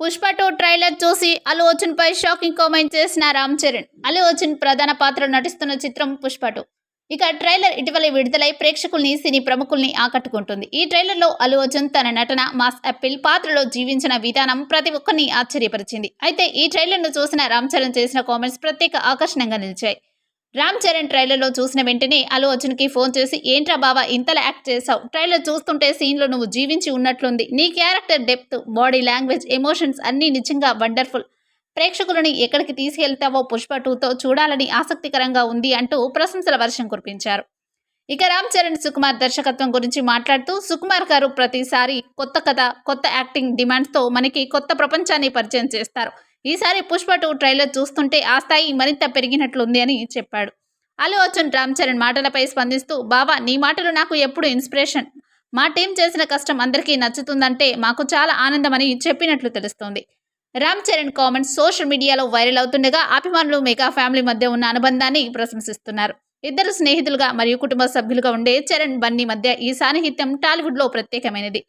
Pushpa two trailer చూసి అల్లు అర్జున్ పై shocking comment చేసిన రామ్ చరణ్. అల్లు అర్జున్ ప్రధాన పాత్ర నటిస్తున్న చిత్రం పుష్ప టూ. ఇక ట్రైలర్ ఇటీవల విడుదలై ప్రేక్షకుల్ని సినీ ప్రముఖుల్ని ఆకట్టుకుంటుంది. ఈ ట్రైలర్లో అల్లు అర్జున్ తన నటన మాస్ అప్పిల్ పాత్రలో జీవించిన విధానం ప్రతి ఒక్కరిని ఆశ్చర్యపరిచింది. అయితే ఈ ట్రైలర్ను చూసిన రామ్ చరణ్ చేసిన కామెంట్స్ ప్రత్యేక ఆకర్షణంగా నిలిచాయి. రామ్ చరణ్ ట్రైలర్లో చూసిన వెంటనే అల్లు అర్జున్కి ఫోన్ చేసి ఏంట్రా బావా ఇంతలా యాక్ట్ చేసావు? ట్రైలర్ చూస్తుంటే సీన్లో నువ్వు జీవించి ఉన్నట్లుంది. నీ character depth body language emotions అన్నీ నిజంగా వండర్ఫుల్ ప్రేక్షకులని ఎక్కడికి తీసుకెళ్తావో పుష్ప టూతో చూడాలని ఆసక్తికరంగా ఉంది అంటూ ప్రశంసల వర్షం కురిపించారు. ఇక రామ్ చరణ్ సుకుమార్ దర్శకత్వం గురించి మాట్లాడుతూ సుకుమార్ గారు ప్రతిసారి కొత్త కథ కొత్త యాక్టింగ్ డిమాండ్స్తో మనకి కొత్త ప్రపంచాన్ని పరిచయం చేస్తారు. ఈసారి పుష్ప టూ ట్రైలర్ చూస్తుంటే ఆ స్థాయి మరింత పెరిగినట్లుంది అని చెప్పాడు. అల్లు అర్జున్ రామ్ చరణ్ మాటలపై స్పందిస్తూ బావా నీ మాటలు నాకు ఎప్పుడు ఇన్స్పిరేషన్. మా టీం చేసిన కష్టం అందరికీ నచ్చుతుందంటే మాకు చాలా ఆనందమని చెప్పినట్లు తెలుస్తోంది. రామ్ చరణ్ కామెంట్స్ సోషల్ మీడియాలో వైరల్ అవుతుండగా అభిమానులు మెగా ఫ్యామిలీ మధ్య ఉన్న అనుబంధాన్ని ప్రశంసిస్తున్నారు. ఇద్దరు స్నేహితులుగా మరియు కుటుంబ సభ్యులుగా ఉండే చరణ్ బన్నీ మధ్య ఈ సాన్నిహిత్యం టాలీవుడ్లో ప్రత్యేకమైనది.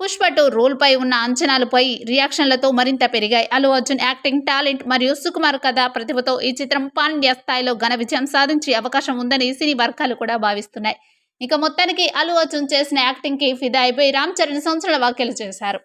పుష్ప టూ రోల్పై ఉన్న అంచనాలపై రియాక్షన్లతో మరింత పెరిగాయి. అల్లు అర్జున్ యాక్టింగ్ టాలెంట్ మరియు సుకుమార్ కథ ప్రతిభతో ఈ చిత్రం పాన్ ఇండియా స్థాయిలో ఘన విజయం సాధించే అవకాశం ఉందని సినీ వర్గాలు కూడా భావిస్తున్నాయి. ఇక మొత్తానికి అల్లు అర్జున్ చేసిన యాక్టింగ్కి ఫిదా అయిపోయి రామ్ చరణ్ సంవత్సరాల వ్యాఖ్యలు చేశారు.